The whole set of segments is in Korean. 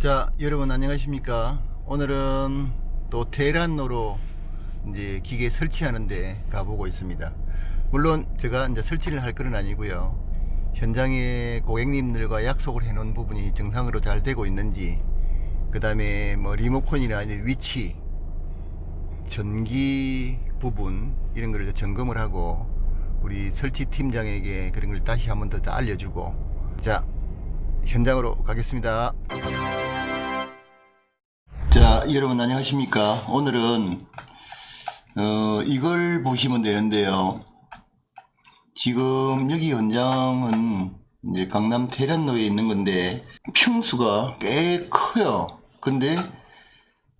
자, 여러분 안녕하십니까? 오늘은 또 테란로로 이제 기계 설치하는데 가보고 있습니다. 물론 제가 이제 설치를 할건 아니고요. 현장에 고객님들과 약속을 해 놓은 부분이 정상으로 잘 되고 있는지, 그 다음에 뭐 리모컨이나 위치, 전기 부분 이런 걸 점검을 하고 우리 설치 팀장에게 그런 걸 다시 한번 더 알려주고 자 현장으로 가겠습니다. 자, 여러분 안녕하십니까? 오늘은 어, 이걸 보시면 되는데요. 지금 여기 현장은 이제 강남 테란로에 있는 건데 평수가 꽤 커요. 근데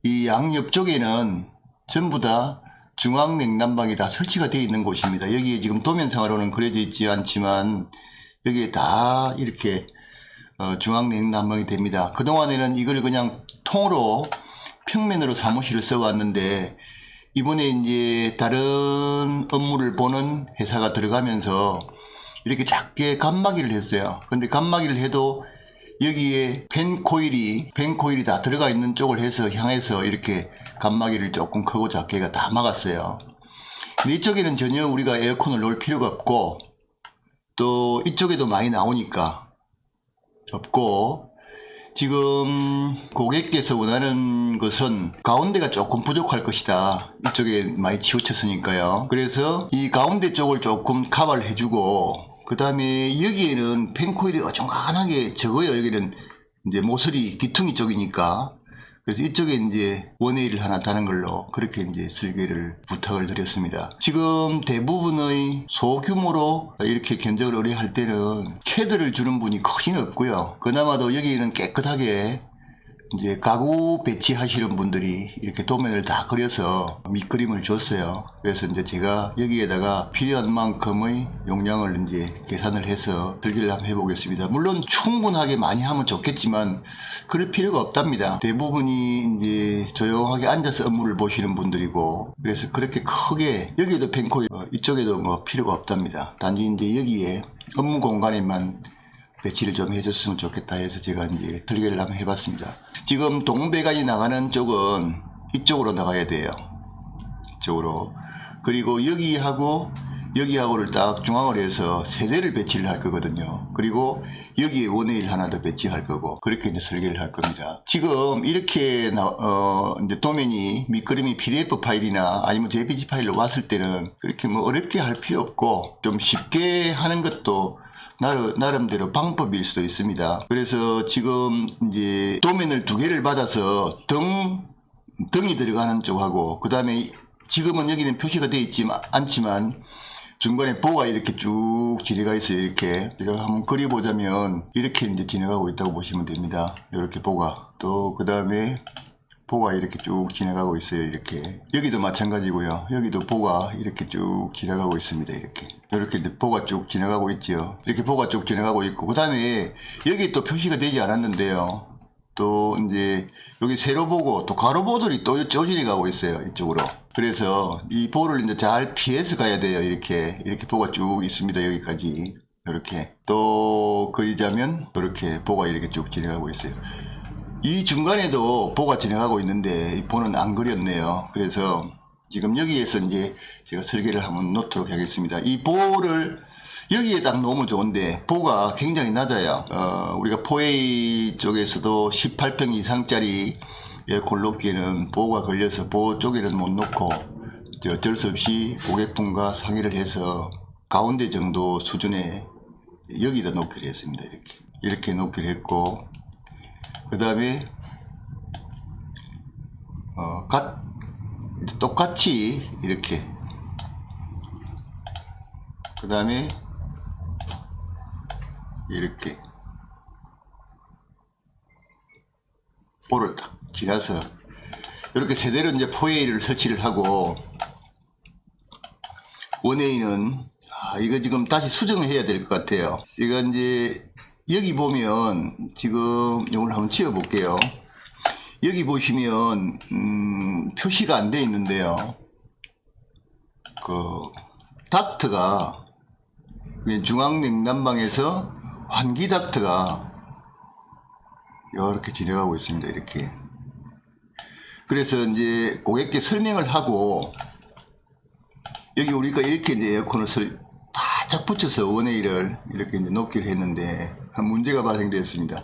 이 양옆 쪽에는 전부 다 중앙 냉난방이 다 설치가 되어 있는 곳입니다. 여기에 지금 도면상으로는 그려져 있지 않지만 여기에 다 이렇게 어, 중앙 냉난방이 됩니다. 그동안에는 이걸 그냥 통으로 평면으로 사무실을 써왔는데 이번에 이제 다른 업무를 보는 회사가 들어가면서 이렇게 작게 감마기를 했어요. 근데 감마기를 해도 여기에 펜 코일이 펜 코일이 다 들어가 있는 쪽을 해서 향해서 이렇게 감마기를 조금 크고 작게가 다 막았어요. 근데 이쪽에는 전혀 우리가 에어컨을 놓을 필요가 없고 또 이쪽에도 많이 나오니까 없고 지금 고객께서 원하는 것은 가운데가 조금 부족할 것이다. 이쪽에 많이 치우쳤으니까요. 그래서 이 가운데 쪽을 조금 커버를 해주고 그 다음에 여기에는 펜코일이 어중간하게 적어요. 여기는 이제 모서리 귀퉁이 쪽이니까 그래서 이쪽에 이제 원웨이를 하나 다는 걸로 그렇게 이제 설계를 부탁을 드렸습니다. 지금 대부분의 소규모로 이렇게 견적을 의뢰할 때는 캐드를 주는 분이 거의 없고요. 그나마도 여기는 깨끗하게 이제 가구 배치하시는 분들이 이렇게 도면을 다 그려서 밑그림을 줬어요. 그래서 이제 제가 여기에다가 필요한 만큼의 용량을 이제 계산을 해서 설계를 한번 해보겠습니다. 물론 충분하게 많이 하면 좋겠지만 그럴 필요가 없답니다. 대부분이 이제 조용하게 앉아서 업무를 보시는 분들이고 그래서 그렇게 크게 여기에도 펜코일 어, 이쪽에도 뭐 필요가 없답니다. 단지 이제 여기에 업무 공간에만 배치를 좀 해줬으면 좋겠다 해서 제가 이제 설계를 한번 해봤습니다. 지금 동배관이 나가는 쪽은 이쪽으로 나가야 돼요. 이쪽으로. 그리고 여기하고 여기하고를 딱 중앙으로 해서 세 대를 배치를 할 거거든요. 그리고 여기에 원웨이를 하나 더 배치할 거고 그렇게 이제 설계를 할 겁니다. 지금 이렇게 나, 어, 이제 도면이 밑그림이 PDF 파일이나 아니면 JPG 파일로 왔을 때는 그렇게 뭐 어렵게 할 필요 없고 좀 쉽게 하는 것도 나름, 나름 대로 방법일 수도 있습니다. 그래서 지금 이제 도면을 두 개를 받아서 등, 등이 들어가는 쪽하고, 그 다음에 지금은 여기는 표시가 되어 있지 않지만, 중간에 보가 이렇게 쭉 지나가 있어요. 이렇게. 제가 한번 그려보자면, 이렇게 이제 지나가고 있다고 보시면 됩니다. 이렇게 보가. 또, 그 다음에, 보가 이렇게 쭉 지나가고 있어요. 이렇게. 여기도 마찬가지고요. 여기도 보가 이렇게 쭉 지나가고 있습니다. 이렇게. 이렇게 보가 쭉 지나가고 있죠. 이렇게 보가 쭉 지나가고 있고. 그 다음에 여기 또 표시가 되지 않았는데요. 또 이제 여기 세로 보고 또 가로 보들이 또 쪼진이 가고 있어요. 이쪽으로. 그래서 이 볼을 이제 잘 피해서 가야 돼요. 이렇게. 이렇게 보가 쭉 있습니다. 여기까지. 이렇게. 또 그리자면 이렇게 보가 이렇게 쭉 지나가고 있어요. 이 중간에도 보가 진행하고 있는데 이 보는 안 그렸네요. 그래서 지금 여기에서 이제 제가 설계를 한번 놓도록 하겠습니다. 이 보를 여기에 딱 놓으면 좋은데 보가 굉장히 낮아요. 어, 우리가 포웨이 쪽에서도 18평 이상짜리 에어컨 놓기에는 보가 걸려서 보 쪽에는 못 놓고 어쩔 수 없이 고객분과 상의를 해서 가운데 정도 수준에 여기다 놓기로 했습니다. 이렇게 이렇게 놓기로 했고 그 다음에 어, 가, 똑같이 이렇게 그 다음에 이렇게 볼을 딱 지나서 이렇게 세대로 이제 포웨이를 설치를 하고 원웨이는 아, 이거 지금 다시 수정을 해야 될 것 같아요. 이거 이제 여기 보면 지금 이걸 한번 지어 볼게요. 여기 보시면 음, 표시가 안 돼 있는데요. 그 닥트가 중앙 냉난방에서 환기 닥트가 이렇게 진행하고 있습니다. 이렇게. 그래서 이제 고객께 설명을 하고 여기 우리가 이렇게 이제 에어컨을 설, 바짝 붙여서 원웨이를 이렇게 이제 놓기를 했는데 한 문제가 발생되었습니다.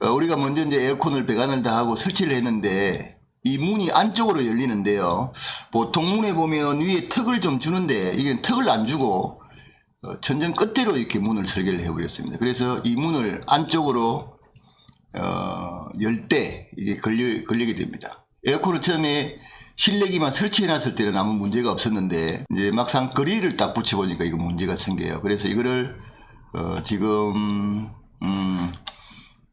어, 우리가 먼저 이제 에어컨을 배관을 다 하고 설치를 했는데 이 문이 안쪽으로 열리는데요. 보통 문에 보면 위에 턱을 좀 주는데 이게 턱을 안 주고 어, 전전 끝대로 이렇게 문을 설계를 해버렸습니다. 그래서 이 문을 안쪽으로 어, 열 때 이게 걸려, 걸리게 됩니다. 에어컨을 처음에 실내기만 설치해놨을 때는 아무 문제가 없었는데 이제 막상 거리를 딱 붙여보니까 이거 문제가 생겨요. 그래서 이거를 어, 지금 음,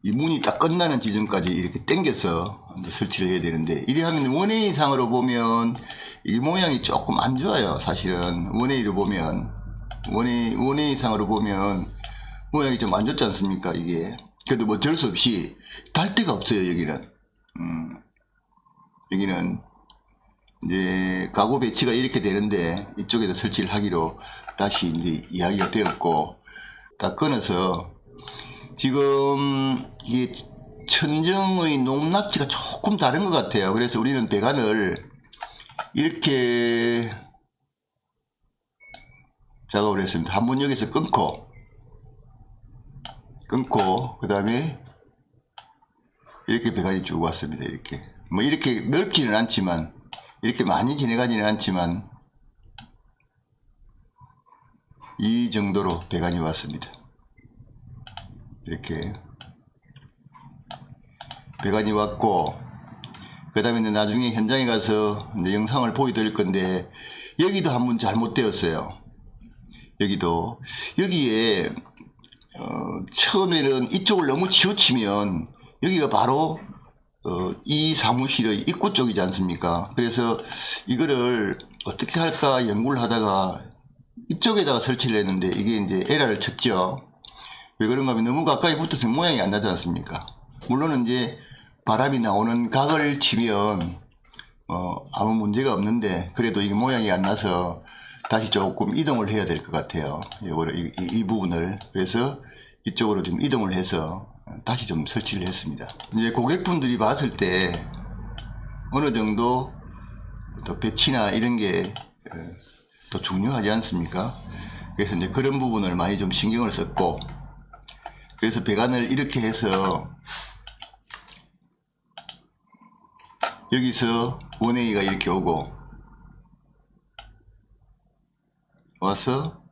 이 문이 딱 끝나는 지점까지 이렇게 당겨서 설치를 해야 되는데 이래 하면 원웨이상으로 보면 이 모양이 조금 안 좋아요. 사실은 원웨이로 보면 원웨이 원웨이상으로 보면 모양이 좀 안 좋지 않습니까? 이게 그래도 뭐 어쩔 수 없이 달 데가 없어요. 여기는 음, 여기는 이제 가구 배치가 이렇게 되는데 이쪽에다 설치를 하기로 다시 이제 이야기가 되었고 다 끊어서 지금 이게 천정의 농락지가 조금 다른 것 같아요. 그래서 우리는 배관을 이렇게 작업을 했습니다. 한 번 여기서 끊고 끊고 그 다음에 이렇게 배관이 쭉 왔습니다. 이렇게 뭐 이렇게 넓지는 않지만 이렇게 많이 지나가지는 않지만 이 정도로 배관이 왔습니다. 이렇게 배관이 왔고 그 다음에 나중에 현장에 가서 영상을 보여드릴 건데 여기도 한번 잘못되었어요. 여기도 여기에 어, 처음에는 이쪽을 너무 치우치면 여기가 바로 어, 이 사무실의 입구 쪽이지 않습니까? 그래서 이거를 어떻게 할까 연구를 하다가 이쪽에다가 설치를 했는데 이게 이제 에러를 쳤죠. 왜 그런가 하면 너무 가까이 붙어서 모양이 안 나지 않습니까? 물론 이제 바람이 나오는 각을 치면 어, 아무 문제가 없는데 그래도 이게 모양이 안 나서 다시 조금 이동을 해야 될 것 같아요. 이거를 이, 이- 이 부분을 그래서 이쪽으로 좀 이동을 해서 다시 좀 설치를 했습니다. 이제 고객분들이 봤을 때 어느 정도 또 배치나 이런 게 더 중요하지 않습니까? 그래서 이제 그런 부분을 많이 좀 신경을 썼고 그래서 배관을 이렇게 해서 여기서 원웨이가 이렇게 오고 와서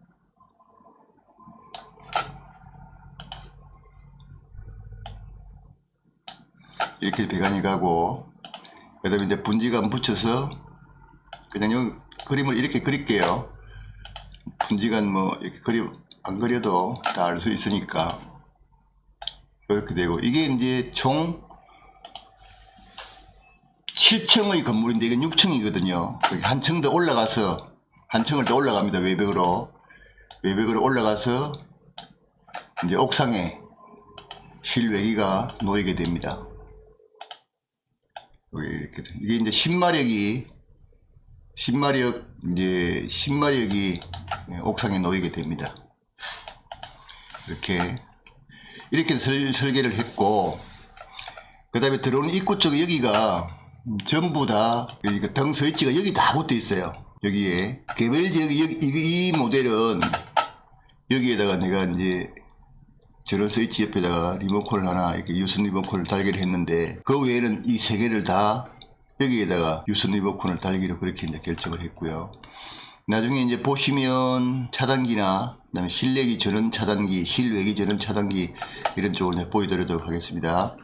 이렇게 배관이 가고 그 다음에 이제 분지관 붙여서 그냥 요 그림을 이렇게 그릴게요. 분지관 뭐 이렇게 그리 안 그려도 다 알 수 있으니까 이렇게 되고. 이게 이제 총 7층의 건물인데 이건 6층이거든요. 한 층 더 올라가서 한 층을 더 올라갑니다 외벽으로. 외벽으로 올라가서 이제 옥상에 실외기가 놓이게 됩니다. 이렇게 돼. 이게 이제 신마력이 신마력 이제 신마력이 옥상에 놓이게 됩니다. 이렇게 이렇게 설, 설계를 했고 그 다음에 들어오는 입구 쪽 여기가 전부 다 여기가 등 스위치가 여기 다 붙어 있어요. 여기에 개별적 여기, 이, 이 모델은 여기에다가 내가 이제 저런 스위치 옆에다가 리모컨을 하나 이렇게 유선 리모컨을 달기를 했는데 그 외에는 이 세 개를 다 여기에다가 유선 리모컨을 달기로 그렇게 이제 결정을 했고요. 나중에 이제 보시면 차단기나 그다음에 실내기 전원 차단기, 실외기 전원 차단기 이런 쪽을 이제 보여드리도록 하겠습니다.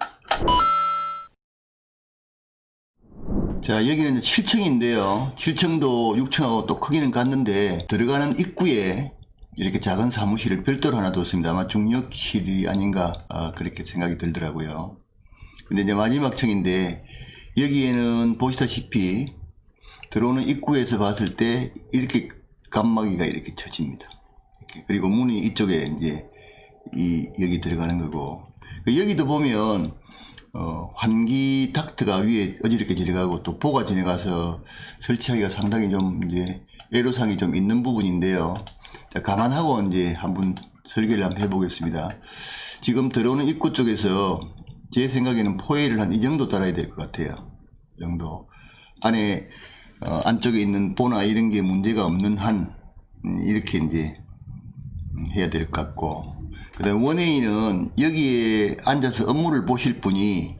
자 여기는 이제 7층인데요 7층도 6층하고 또 크기는 같는데 들어가는 입구에 이렇게 작은 사무실을 별도로 하나 뒀습니다 아마 중력실이 아닌가 아, 그렇게 생각이 들더라고요 근데 이제 마지막 층인데 여기에는 보시다시피 들어오는 입구에서 봤을 때 이렇게 감마기가 이렇게 쳐집니다 이렇게. 그리고 문이 이쪽에 이제 이 여기 들어가는 거고 그 여기도 보면 어, 환기 닥트가 위에 어지럽게 지나가고 또 보가 지나가서 설치하기가 상당히 좀 이제 애로사항이 좀 있는 부분인데요. 자, 감안하고 이제 한번 설계를 한번 해보겠습니다. 지금 들어오는 입구 쪽에서 제 생각에는 포회를 한 이 정도 따라야 될 것 같아요. 이 정도. 안에, 어, 안쪽에 있는 보나 이런 게 문제가 없는 한, 음, 이렇게 이제, 음, 해야 될 것 같고. 그 다음에 원웨이는 여기에 앉아서 업무를 보실 분이,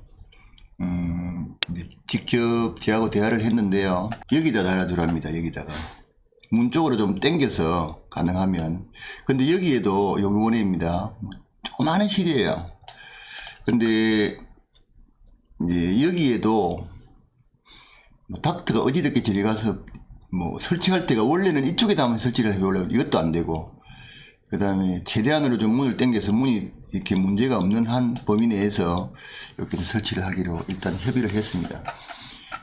음, 직접 저하고 대화를 했는데요. 여기다 달아주랍니다, 여기다가. 문 쪽으로 좀 당겨서 가능하면. 근데 여기에도 여기 원웨이입니다. 조그마한 실이에요. 근데 이제 여기에도 뭐 닥터가 어지럽게 저리 가서 뭐 설치할 때가 원래는 이쪽에다 한번 설치를 해보려고 이것도 안 되고 그 다음에 최대한으로 좀 문을 당겨서 문이 이렇게 문제가 없는 한 범위 내에서 이렇게 설치를 하기로 일단 협의를 했습니다.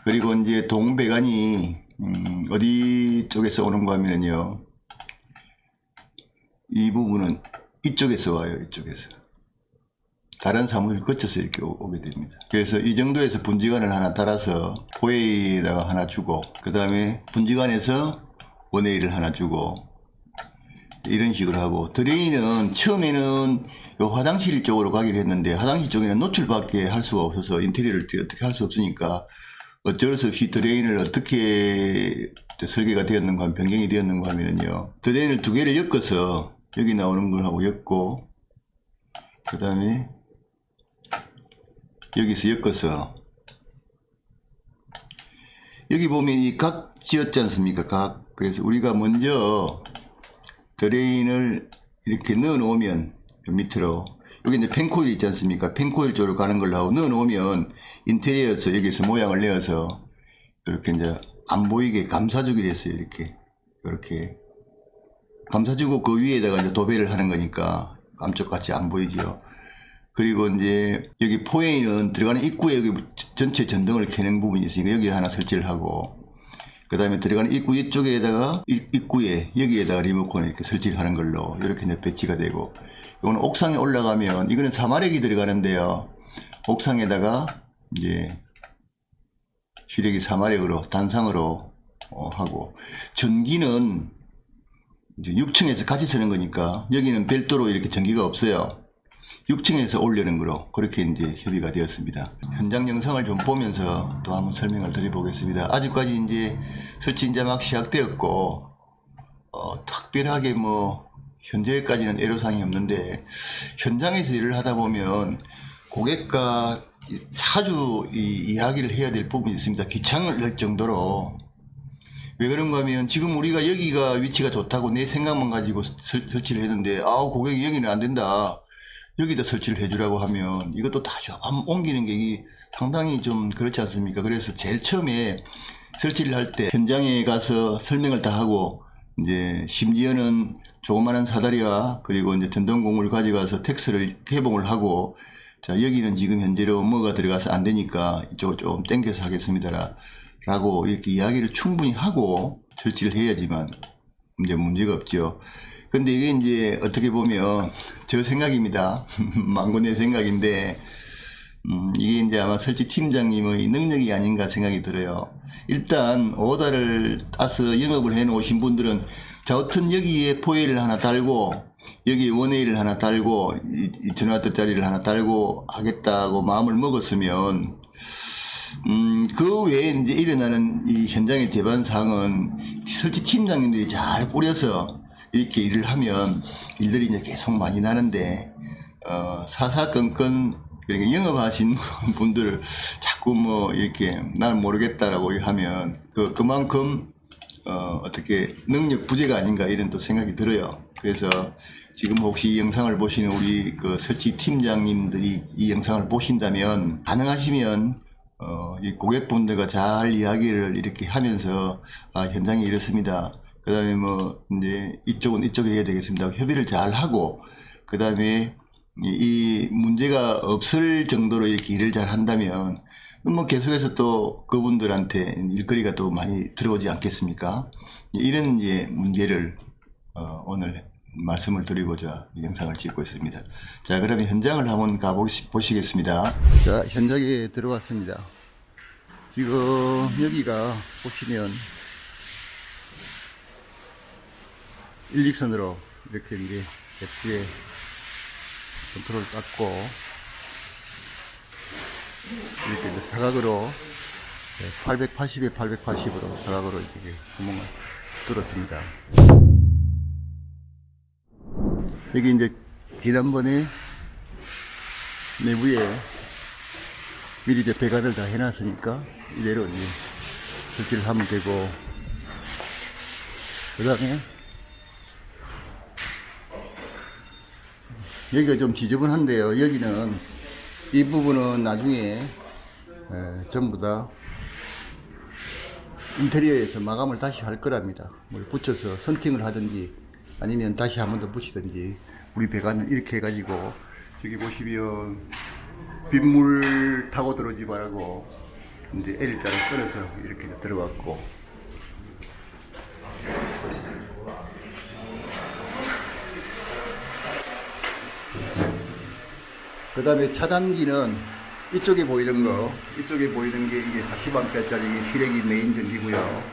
그리고 이제 동배관이 음, 어디 쪽에서 오는가 하면요 이 부분은 이쪽에서 와요 이쪽에서 다른 사무실 거쳐서 이렇게 오- 오게 됩니다. 그래서 이 정도에서 분지관을 하나 달아서 포에에다가 하나 주고 그 다음에 분지관에서 원웨이를 하나 주고 이런 식으로 하고 드레인은 처음에는 요 화장실 쪽으로 가기로 했는데 화장실 쪽에는 노출밖에 할 수가 없어서 인테리어를 어떻게 할 수 없으니까 어쩔 수 없이 드레인을 어떻게 설계가 되었는가 변경이 되었는가 하면은요 드레인을 두 개를 엮어서 여기 나오는 걸 하고 엮고 그 다음에 여기서 엮어서. 여기 보면 이 각 지었지 않습니까? 각. 그래서 우리가 먼저 드레인을 이렇게 넣어 놓으면 밑으로. 여기 이제 펜코일 있지 않습니까? 펜코일 쪽으로 가는 걸로 하고 넣어 놓으면 인테리어에서 여기서 모양을 내어서 이렇게 이제 안 보이게 감싸주기로 했어요 이렇게. 이렇게. 감싸주고 그 위에다가 이제 도배를 하는 거니까. 감쪽같이 안 보이죠 그리고 이제 여기 포에이는 들어가는 입구에 여기 전체 전등을 켜는 부분이 있으니까 여기 하나 설치를 하고 그 다음에 들어가는 입구 이쪽에다가 이- 입구에 여기에다가 리모컨을 이렇게 설치를 하는 걸로 이렇게 이제 배치가 되고 이거는 옥상에 올라가면 이거는 사마력이 들어가는데요. 옥상에다가 이제 시력이 사마력으로 단상으로 어, 하고 전기는 이제 6층에서 같이 쓰는 거니까 여기는 별도로 이렇게 전기가 없어요 6층에서 올리는 거로 그렇게 이제 협의가 되었습니다. 현장 영상을 좀 보면서 또 한번 설명을 드려보겠습니다. 아직까지 이제 설치 이제 막 시작되었고 어, 특별하게 뭐 현재까지는 애로사항이 없는데 현장에서 일을 하다 보면 고객과 이- 자주 이, 이야기를 해야 될 부분이 있습니다. 귀찮을 정도로 왜 그런가 하면 지금 우리가 여기가 위치가 좋다고 내 생각만 가지고 설, 설치를 했는데 아우 고객이 여기는 안 된다. 여기다 설치를 해주라고 하면 이것도 다시 옮기는 게 상당히 좀 그렇지 않습니까? 그래서 제일 처음에 설치를 할 때 현장에 가서 설명을 다 하고 이제 심지어는 조그마한 사다리와 그리고 이제 전동공을 가져가서 텍스를 개봉을 하고 자 여기는 지금 현재로 뭐가 들어가서 안 되니까 이쪽을 좀 땡겨서 하겠습니다 라고 이렇게 이야기를 충분히 하고 설치를 해야지만 이제 문제가 없죠. 근데 이게 이제 어떻게 보면 저 생각입니다. 망고내 생각인데 음, 이게 이제 아마 설치 팀장님의 능력이 아닌가 생각이 들어요. 일단 오다를 따서 영업을 해 놓으신 분들은 자 어떤 여기에 포일을 하나 달고 여기 원웨이를 하나 달고 이, 이 전화대 자리를 하나 달고 하겠다고 마음을 먹었으면 음, 그 외에 이제 일어나는 이 현장의 대반 사항은 설치 팀장님들이 잘 뿌려서 이렇게 일을 하면 일들이 이제 계속 많이 나는데 어, 사사건건 그러니까 영업하신 분들 자꾸 뭐 이렇게 난 모르겠다라고 하면 그 그만큼 어, 어떻게 능력 부재가 아닌가 이런 또 생각이 들어요. 그래서 지금 혹시 이 영상을 보시는 우리 그 설치 팀장님들이 이 영상을 보신다면 가능하시면 어, 이 고객분들과 잘 이야기를 이렇게 하면서 아, 현장이 이렇습니다. 그 다음에 뭐 이제 이쪽은 이쪽에 해야 되겠습니다. 협의를 잘 하고 그 다음에 이, 이 문제가 없을 정도로 이렇게 일을 잘 한다면 뭐 계속해서 또 그분들한테 일거리가 또 많이 들어오지 않겠습니까? 이런 이제 문제를 어, 오늘 말씀을 드리고자 이 영상을 찍고 있습니다. 자, 그러면 현장을 한번 가보시겠습니다. 자, 현장에 들어왔습니다. 지금 여기가 보시면 일직선으로 이렇게 이제 객지에 컨트롤 닦고 이렇게 이제 사각으로 880에 880으로 사각으로 이렇게 구멍을 뚫었습니다. 여기 이제 지난번에 내부에 미리 이제 배관을 다 해놨으니까 이대로 이제 설치를 하면 되고 그 다음에 여기가 좀 지저분한데요. 여기는 이 부분은 나중에 에, 전부 다 인테리어에서 마감을 다시 할 거랍니다. 뭘 붙여서 선팅을 하든지 아니면 다시 한 번 더 붙이든지 우리 배관은 이렇게 해가지고 여기 보시면 빗물 타고 들어오지 말고 이제 L자를 끊어서 이렇게 들어갔고 그 다음에 차단기는 이쪽에 보이는 거, 이쪽에 보이는 게 이게 40A짜리 시래기 메인 전기고요.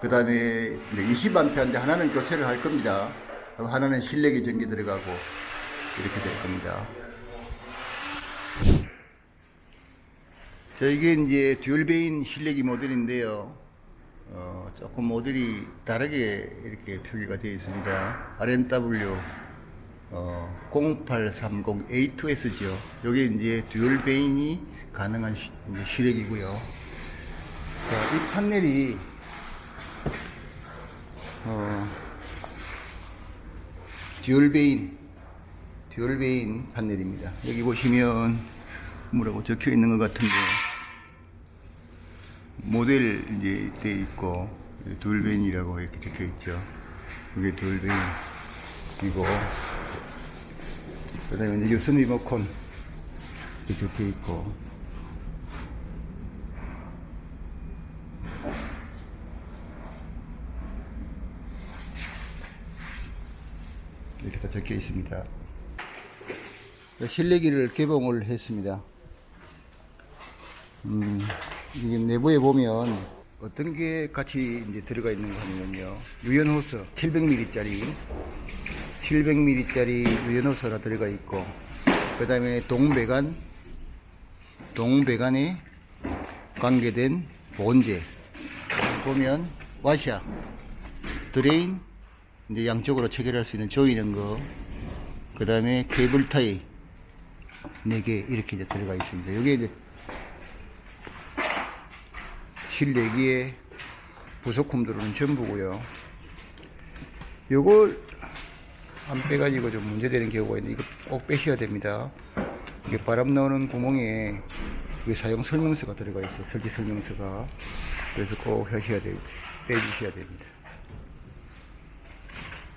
그 다음에 20A인데 하나는 교체를 할 겁니다. 하나는 실내기 전기 들어가고 이렇게 될 겁니다. 자, 이게 이제 듀얼베인 실내기 모델인데요. 어, 조금 모델이 다르게 이렇게 표기가 되어 있습니다. RNW 어, 0830A2S죠. 요게 이제 듀얼 베인이 가능한 시력이고요. 자, 이 판넬이 어, 듀얼 베인, 듀얼 베인 판넬입니다. 여기 보시면 뭐라고 적혀 있는 것 같은데 모델 이제 돼 있고 듀얼 베인이라고 이렇게 적혀 있죠. 이게 듀얼 베인이고 그 다음에 유선 리모컨 이렇게 있고 이렇게 다 적혀 있습니다. 실내기를 개봉을 했습니다. 음, 이게 내부에 보면 어떤 게 같이 이제 들어가 있는가 하면요. 유연 호스 700mm짜리 700mm짜리 유연호소가 들어가 있고 그 다음에 동배관 동배관에 관계된 본제. 보면 와샤 드레인 이제 양쪽으로 체결할 수 있는 조이는 거그 다음에 케이블 타이 4개 이렇게 이제 들어가 있습니다. 여기에 이제 실내기에 부속품 들어오는 전부고요. 요걸 안 빼가지고 좀 문제되는 경우가 있는데 이거 꼭 빼셔야 됩니다. 이게 바람 나오는 구멍에 이게 사용 설명서가 들어가 있어요. 설치 설명서가. 그래서 꼭 하셔야 돼, 빼주셔야 됩니다.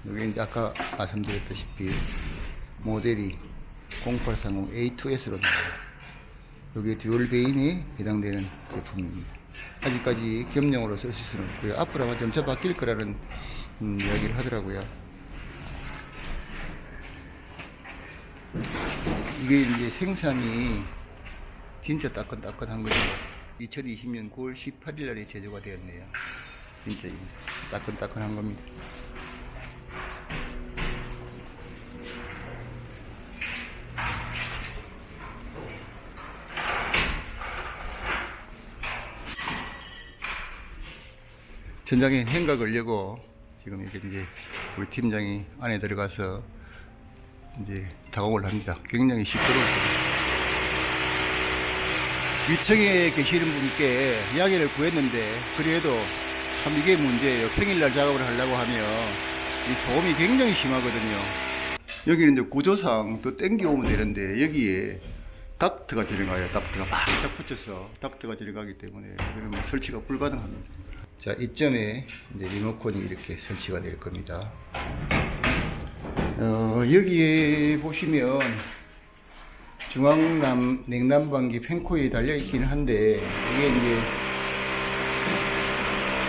여기 이제 아까 말씀드렸다시피 모델이 0830A2S로 나와요. 여기 듀얼 베인에 해당되는 제품입니다. 아직까지 겸용으로 쓰실 수는 없고요. 앞으로 아마 점차 바뀔 거라는 음, 이야기를 하더라고요. 이게 이제 생산이 진짜 따끈따끈한 거죠. 2020년 9월 18일 날에 제조가 되었네요. 진짜 따끈따끈한 겁니다. 전장에 행가 걸려고 지금 이제 우리 팀장이 안에 들어가서 이제 작업을 합니다. 굉장히 시끄럽고. 위층에 계시는 분께 이야기를 구했는데, 그래도 참 이게 문제예요. 평일날 작업을 하려고 하면 이 소음이 굉장히 심하거든요. 여기는 이제 구조상 또 땡겨오면 되는데, 여기에 닥트가 들어가요. 닥트가 바짝 붙여서 닥트가 들어가기 때문에 그러면 설치가 불가능합니다. 자, 이점에 이제 리모컨이 이렇게 설치가 될 겁니다. 어, 여기에 보시면 중앙남 냉난방기 펜코에 달려 있기는 한데 이게 이제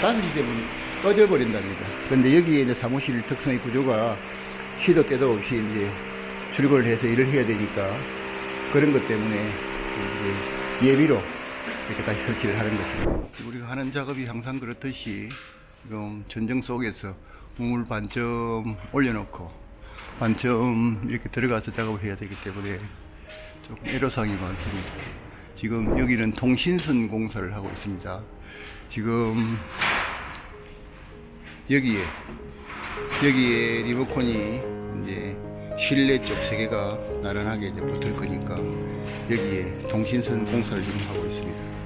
5시 되면 꺼져 버린답니다. 근데 여기에 이제 사무실 특성의 구조가 시도 때도 없이 이제 출근을 해서 일을 해야 되니까 그런 것 때문에 예비로 이렇게 다시 설치를 하는 것입니다. 우리가 하는 작업이 항상 그렇듯이 지금 전정 속에서 우물 반점 올려놓고 반점 이렇게 들어가서 작업을 해야 되기 때문에 조금 애로사항이 많습니다. 지금 여기는 통신선 공사를 하고 있습니다. 지금 여기에 여기에 리모컨이 이제 실내 쪽 세 개가 나란하게 이제 붙을 거니까 여기에 통신선 공사를 지금 하고 있습니다.